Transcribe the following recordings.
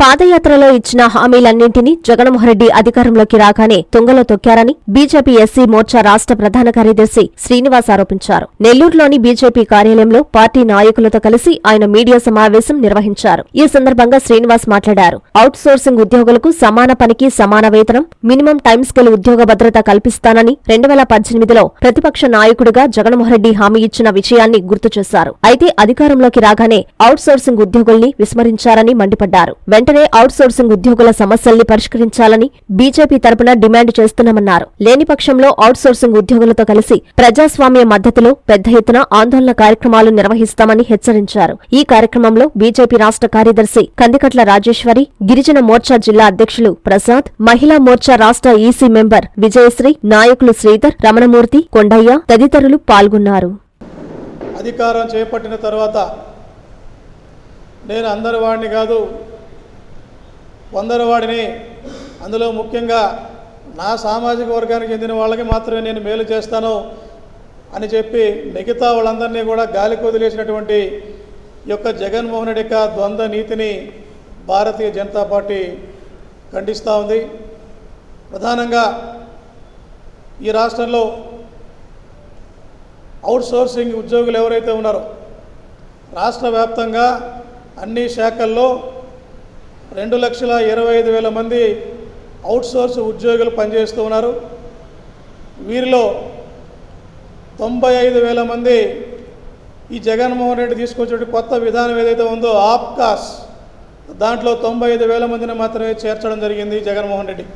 పాదయాత్రలో ఇచ్చిన హామీలన్నింటినీ జగన్మోహన్ రెడ్డి అధికారంలోకి రాగానే తుంగలో తొక్కారని బీజేపీ ఎస్సీ మోర్చా రాష్ట్ర ప్రధాన కార్యదర్శి శ్రీనివాస్ ఆరోపించారు. నెల్లూరులోని బీజేపీ కార్యాలయంలో పార్టీ నాయకులతో కలిసి ఆయన మీడియా సమావేశం నిర్వహించారు. ఈ సందర్భంగా శ్రీనివాస్ మాట్లాడారు. అవుట్ సోర్సింగ్ ఉద్యోగులకు సమాన పనికి సమాన వేతనం మినిమం టైం స్కేల్ ఉద్యోగ భద్రత కల్పిస్తానని రెండు వేల పద్దెనిమిదిలో ప్రతిపక్ష నాయకుడిగా జగన్మోహన్ రెడ్డి హామీ ఇచ్చిన విషయాన్ని గుర్తు చేశారు. అయితే అధికారంలోకి రాగానే అవుట్ సోర్సింగ్ ఉద్యోగుల్ని విస్మరించారని మండిపడ్డారు. వెంట వెంటనే అవుట్ సోర్సింగ్ ఉద్యోగుల సమస్యల్ని పరిష్కరించాలని బీజేపీ తరపున డిమాండ్ చేస్తున్నామన్నారు. లేని పక్షంలో అవుట్ సోర్సింగ్ ఉద్యోగులతో కలిసి ప్రజాస్వామ్య మద్దతులో పెద్ద ఎత్తున ఆందోళన కార్యక్రమాలు నిర్వహిస్తామని హెచ్చరించారు. ఈ కార్యక్రమంలో బీజేపీ రాష్ట్ర కార్యదర్శి కందికట్ల రాజేశ్వరి గిరిజన మోర్చా జిల్లా అధ్యక్షులు ప్రసాద్ మహిళా మోర్చా రాష్ట్ర ఈసీ మెంబర్ విజయశ్రీ నాయకులు శ్రీధర్ రమణమూర్తి కొండయ్య తదితరులు పాల్గొన్నారు. అధికారం చేపట్టిన తర్వాత నేను అందరి వాడిని కాదు కొందరు వాడిని. అందులో ముఖ్యంగా నా సామాజిక వర్గానికి చెందిన వాళ్ళకి మాత్రమే నేను మేలు చేస్తాను అని చెప్పి మిగతా వాళ్ళందరినీ కూడా గాలికి వదిలేసినటువంటి ఈ యొక్క జగన్మోహన్ రెడ్డి యొక్క ద్వంద్వ నీతిని భారతీయ జనతా పార్టీ ఖండిస్తూ ఉంది. ప్రధానంగా ఈ రాష్ట్రంలో అవుట్సోర్సింగ్ ఉద్యోగులు ఎవరైతే ఉన్నారో రాష్ట్ర వ్యాప్తంగా అన్ని శాఖల్లో రెండు లక్షల ఇరవై ఐదు వేల మంది అవుట్సోర్స్ ఉద్యోగులు పనిచేస్తూ ఉన్నారు. వీరిలో తొంభై ఐదు వేల మంది ఈ జగన్మోహన్ రెడ్డి తీసుకొచ్చే కొత్త విధానం ఏదైతే ఉందో ఆప్కాస్ దాంట్లో తొంభై ఐదు వేల మందిని మాత్రమే చేర్చడం జరిగింది జగన్మోహన్ రెడ్డి.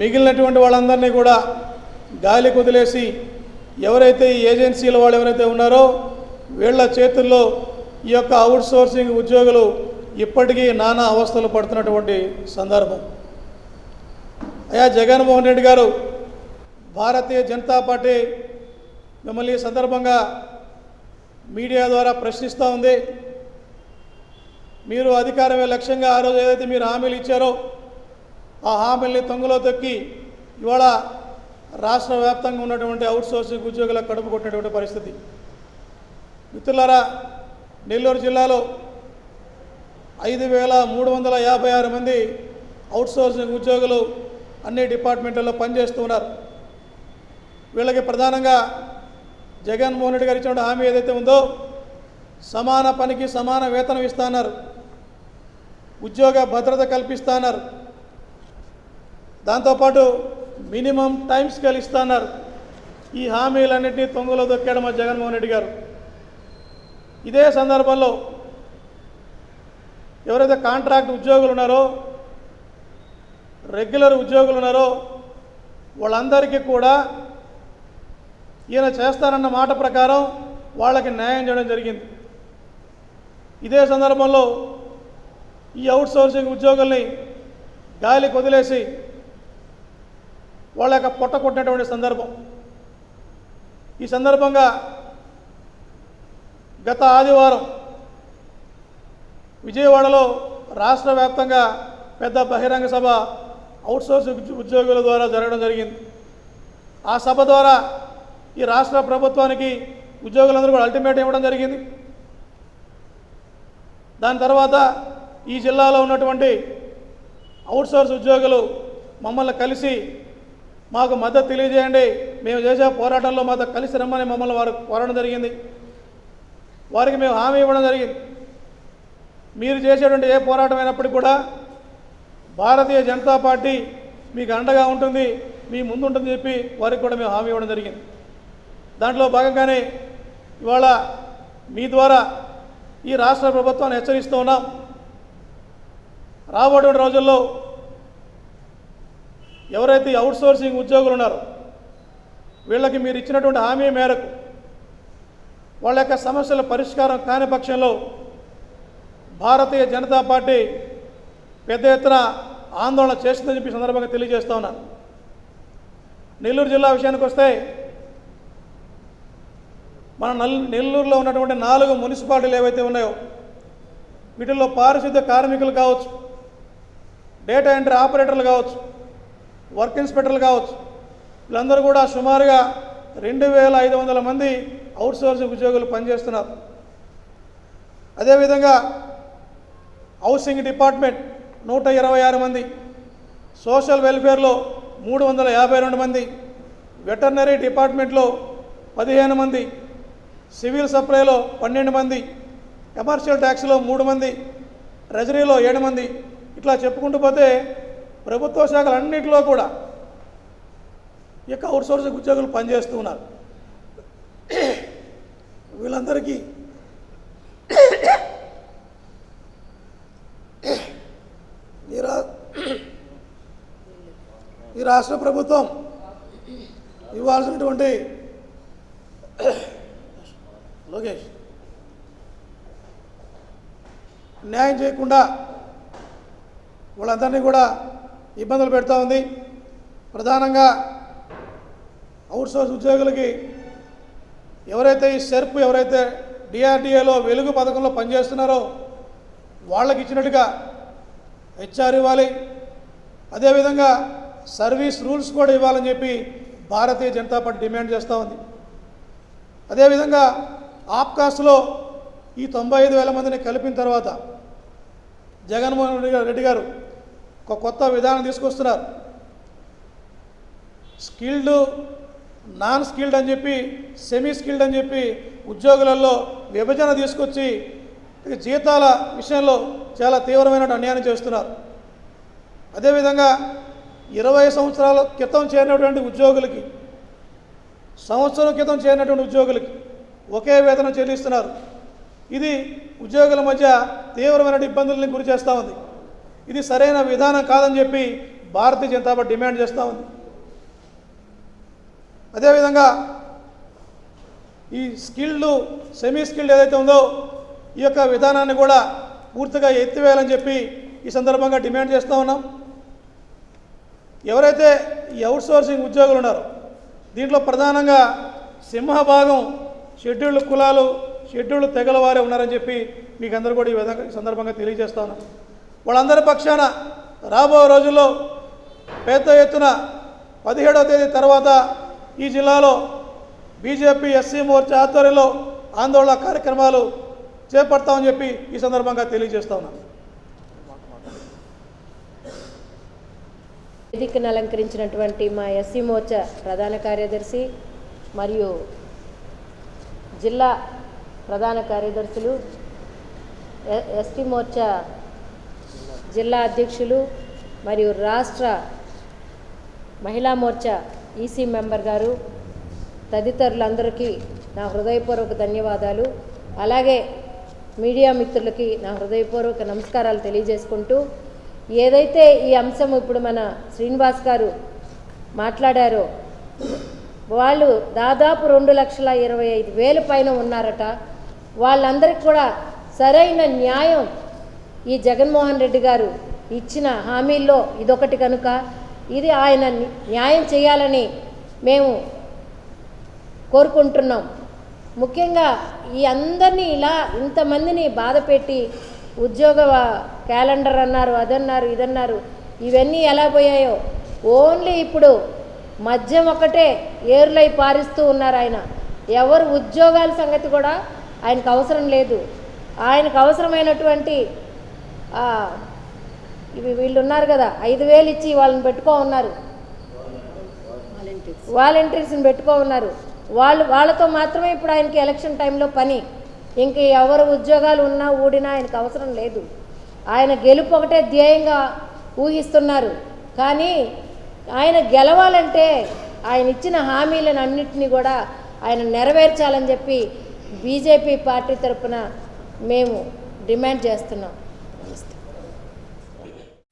మిగిలినటువంటి వాళ్ళందరినీ కూడా గాలి కుదిలేసి ఎవరైతే ఈ ఏజెన్సీల వాళ్ళు ఎవరైతే ఉన్నారో వీళ్ళ చేతుల్లో ఈ యొక్క అవుట్ సోర్సింగ్ ఉద్యోగులు ఇప్పటికీ నానా అవస్థలు పడుతున్నటువంటి సందర్భం. అయా జగన్మోహన్ రెడ్డి గారు భారతీయ జనతా పార్టీ మిమ్మల్ని సందర్భంగా మీడియా ద్వారా ప్రశ్నిస్తూ ఉంది. మీరు అధికారమే లక్ష్యంగా ఆ రోజు ఏదైతే మీరు హామీలు ఇచ్చారో ఆ హామీల్ని తొంగలో తొక్కి ఇవాళ రాష్ట్ర వ్యాప్తంగా ఉన్నటువంటి అవుట్సోర్సింగ్ ఉద్యోగులకు కడుపు కొట్టినటువంటి పరిస్థితి. మిత్రులారా నెల్లూరు జిల్లాలో ఐదు వేల మూడు వందల యాభై ఆరు మంది అవుట్సోర్సింగ్ ఉద్యోగులు అన్ని డిపార్ట్మెంట్లలో పనిచేస్తూ ఉన్నారు. వీళ్ళకి ప్రధానంగా జగన్మోహన్ రెడ్డి గారు ఇచ్చిన హామీ ఏదైతే ఉందో సమాన పనికి సమాన వేతనం ఇస్తాన్నారు ఉద్యోగ భద్రత కల్పిస్తున్నారు దాంతోపాటు మినిమం టైం స్కేల్ ఇస్తాన్నారు ఈ హామీలన్నింటినీ తొంగలో దొక్కాడు మా జగన్మోహన్ రెడ్డి గారు. ఇదే సందర్భంలో ఎవరైతే కాంట్రాక్ట్ ఉద్యోగులు ఉన్నారో రెగ్యులర్ ఉద్యోగులు ఉన్నారో వాళ్ళందరికీ కూడా ఈయన చేస్తారన్న మాట ప్రకారం వాళ్ళకి న్యాయం చేయడం జరిగింది. ఇదే సందర్భంలో ఈ అవుట్ సోర్సింగ్ ఉద్యోగుల్ని గాలికి వదిలేసి వాళ్ళ యొక్క పొట్ట కొట్టినటువంటి సందర్భం. ఈ సందర్భంగా గత ఆదివారం విజయవాడలో రాష్ట్ర వ్యాప్తంగా పెద్ద బహిరంగ సభ అవుట్సోర్స్ ఉద్యోగుల ద్వారా జరగడం జరిగింది. ఆ సభ ద్వారా ఈ రాష్ట్ర ప్రభుత్వానికి ఉద్యోగులందరూ కూడా అల్టిమేట్ ఇవ్వడం జరిగింది. దాని తర్వాత ఈ జిల్లాలో ఉన్నటువంటి అవుట్సోర్స్ ఉద్యోగులు మమ్మల్ని కలిసి మాకు మద్దతు తెలియజేయండి. మేము చేసే పోరాటంలో మాతో కలిసి రమ్మని మమ్మల్ని వారు కోరడం జరిగింది. వారికి మేము హామీ ఇవ్వడం జరిగింది. మీరు చేసేటువంటి ఏ పోరాటం అయినప్పటికీ కూడా భారతీయ జనతా పార్టీ మీకు అండగా ఉంటుంది మీ ముందుంటుందని చెప్పి వారికి కూడా మేము హామీ ఇవ్వడం జరిగింది. దాంట్లో భాగంగానే ఇవాళ మీ ద్వారా ఈ రాష్ట్ర ప్రభుత్వాన్ని హెచ్చరిస్తూ ఉన్నాం. రాబోయే రోజుల్లో ఎవరైతే అవుట్ సోర్సింగ్ ఉద్యోగులు ఉన్నారో వీళ్ళకి మీరు ఇచ్చినటువంటి హామీ మేరకు వాళ్ళ యొక్క సమస్యల పరిష్కారం కాని పక్షంలో భారతీయ జనతా పార్టీ పెద్ద ఎత్తున ఆందోళన చేస్తుందని చెప్పి సందర్భంగా తెలియజేస్తా ఉన్నాను నెల్లూరు జిల్లా విషయానికి వస్తే మన నల్ నెల్లూరులో ఉన్నటువంటి నాలుగు మున్సిపాలిటీలు ఏవైతే ఉన్నాయో వీటిల్లో పారిశుద్ధ్య కార్మికులు కావచ్చు డేటా ఎంట్రీ ఆపరేటర్లు కావచ్చు వర్క్ ఇన్స్పెక్టర్లు కావచ్చు వీళ్ళందరూ కూడా సుమారుగా రెండు వేల ఐదు వందల మంది అవుట్సోర్సింగ్ ఉద్యోగులు పనిచేస్తున్నారు. అదేవిధంగా హౌసింగ్ డిపార్ట్మెంట్ నూట ఇరవై ఆరు మంది. సోషల్ వెల్ఫేర్లో మూడు వందల యాభై రెండు మంది. వెటర్నరీ డిపార్ట్మెంట్లో పదిహేను మంది. సివిల్ సప్లైలో పన్నెండు మంది. కమర్షియల్ ట్యాక్స్లో మూడు మంది. ట్రెజరీలో ఏడు మంది. ఇట్లా చెప్పుకుంటూ పోతే ప్రభుత్వ శాఖలన్నింటిలో కూడా ఈ యొక్క అవుట్సోర్సింగ్ ఉద్యోగులు పనిచేస్తూ ఉన్నారు. వీళ్ళందరికీ ఈ రా ఈ రాష్ట్ర ప్రభుత్వం ఇవ్వాల్సినటువంటి లోకేష్ న్యాయం చేయకుండా వాళ్ళందరినీ కూడా ఇబ్బందులు పెడుతూ ఉంది. ప్రధానంగా అవుట్సోర్స్ ఉద్యోగులకి ఎవరైతే ఈ సెర్ప్ ఎవరైతే డిఆర్డిఏలో వెలుగు పథకంలో పనిచేస్తున్నారో వాళ్ళకి ఇచ్చినట్టుగా హెచ్ఆర్ ఇవ్వాలి. అదేవిధంగా సర్వీస్ రూల్స్ కూడా ఇవ్వాలని చెప్పి భారతీయ జనతా పార్టీ డిమాండ్ చేస్తూ ఉంది. అదేవిధంగా ఆప్కాస్లో ఈ తొంభై ఐదు వేల మందిని కలిపిన తర్వాత జగన్మోహన్ రెడ్డి గారు రెడ్డి గారు ఒక కొత్త విధానం తీసుకొస్తున్నారు. స్కిల్డ్ నాన్ స్కిల్డ్ అని చెప్పి సెమీ స్కిల్డ్ అని చెప్పి ఉద్యోగులలో విభజన తీసుకొచ్చి జీతాల విషయంలో చాలా తీవ్రమైన అన్యాయం చేస్తున్నారు. అదేవిధంగా ఇరవై సంవత్సరాల క్రితం చేరినటువంటి ఉద్యోగులకి సంవత్సరం క్రితం చేరినటువంటి ఉద్యోగులకి ఒకే వేతనం చెల్లిస్తున్నారు. ఇది ఉద్యోగుల మధ్య తీవ్రమైన ఇబ్బందుల్ని గురి చేస్తూ ఉంది. ఇది సరైన విధానం కాదని చెప్పి భారతీయ జనతా పార్టీ డిమాండ్ చేస్తూ ఉంది. అదేవిధంగా ఈ స్కిల్డ్ సెమీ స్కిల్డ్ ఏదైతే ఉందో ఈ యొక్క విధానాన్ని కూడా పూర్తిగా ఎత్తివేయాలని చెప్పి ఈ సందర్భంగా డిమాండ్ చేస్తూ ఉన్నాం. ఎవరైతే ఈ అవుట్సోర్సింగ్ ఉద్యోగులు ఉన్నారో దీంట్లో ప్రధానంగా సింహభాగం షెడ్యూల్డ్ కులాలు షెడ్యూల్డ్ తెగల వారే ఉన్నారని చెప్పి మీకు అందరూ కూడా ఈ విధంగా సందర్భంగా తెలియజేస్తాను వాళ్ళందరి పక్షాన రాబోయే రోజుల్లో పెద్ద ఎత్తున పదిహేడవ తేదీ తర్వాత ఈ జిల్లాలో బీజేపీ ఎస్సీ మోర్చా ఆధ్వర్యంలో ఆందోళన కార్యక్రమాలు చేపడతామని చెప్పి ఈ సందర్భంగా తెలియజేస్తా ఉన్నాను. వేదికను అలంకరించినటువంటి మా ఎస్సీ మోర్చా ప్రధాన కార్యదర్శి మరియు జిల్లా ప్రధాన కార్యదర్శులు ఎస్టీ మోర్చా జిల్లా అధ్యక్షులు మరియు రాష్ట్ర మహిళా మోర్చా ఈసీ మెంబర్ గారు తదితరులందరికీ నా హృదయపూర్వక ధన్యవాదాలు. అలాగే మీడియా మిత్రులకి నా హృదయపూర్వక నమస్కారాలు తెలియజేసుకుంటూ ఏదైతే ఈ అంశం ఇప్పుడు మన శ్రీనివాస్ గారు మాట్లాడారో వాళ్ళు దాదాపు రెండు లక్షల ఇరవై ఐదు వేల పైన ఉన్నారట. వాళ్ళందరికీ కూడా సరైన న్యాయం ఈ జగన్మోహన్ రెడ్డి గారు ఇచ్చిన హామీల్లో ఇదొకటి కనుక. ఇది ఆయన న్యాయం చేయాలని మేము కోరుకుంటున్నాం. ముఖ్యంగా ఈ అందరినీ ఇలా ఇంతమందిని బాధపెట్టి ఉద్యోగ క్యాలెండర్ అన్నారు అదన్నారు ఇదన్నారు. ఇవన్నీ ఎలా పోయాయో? ఓన్లీ ఇప్పుడు మద్యం ఒకటే ఏర్లై పారిస్తూ ఉన్నారు ఆయన. ఎవరు ఉద్యోగాల సంగతి కూడా ఆయనకు అవసరం లేదు. ఆయనకు అవసరమైనటువంటి ఇవి వీళ్ళు ఉన్నారు కదా ఐదు వేలు ఇచ్చి వాళ్ళని పెట్టుకో ఉన్నారు. వాలంటీర్స్ని పెట్టుకో ఉన్నారు. వాళ్ళు వాళ్ళతో మాత్రమే ఇప్పుడు ఆయనకి ఎలక్షన్ టైంలో పని. ఇంక ఎవరు ఉద్యోగాలు ఉన్నా ఊడినా ఆయనకు అవసరం లేదు. ఆయన గెలుపు ఒకటే ధ్యేయంగా ఊహిస్తున్నారు. కానీ ఆయన గెలవాలంటే ఆయన ఇచ్చిన హామీలను అన్నింటినీ కూడా ఆయన నెరవేర్చాలని చెప్పి బీజేపీ పార్టీ తరఫున మేము డిమాండ్ చేస్తున్నాం.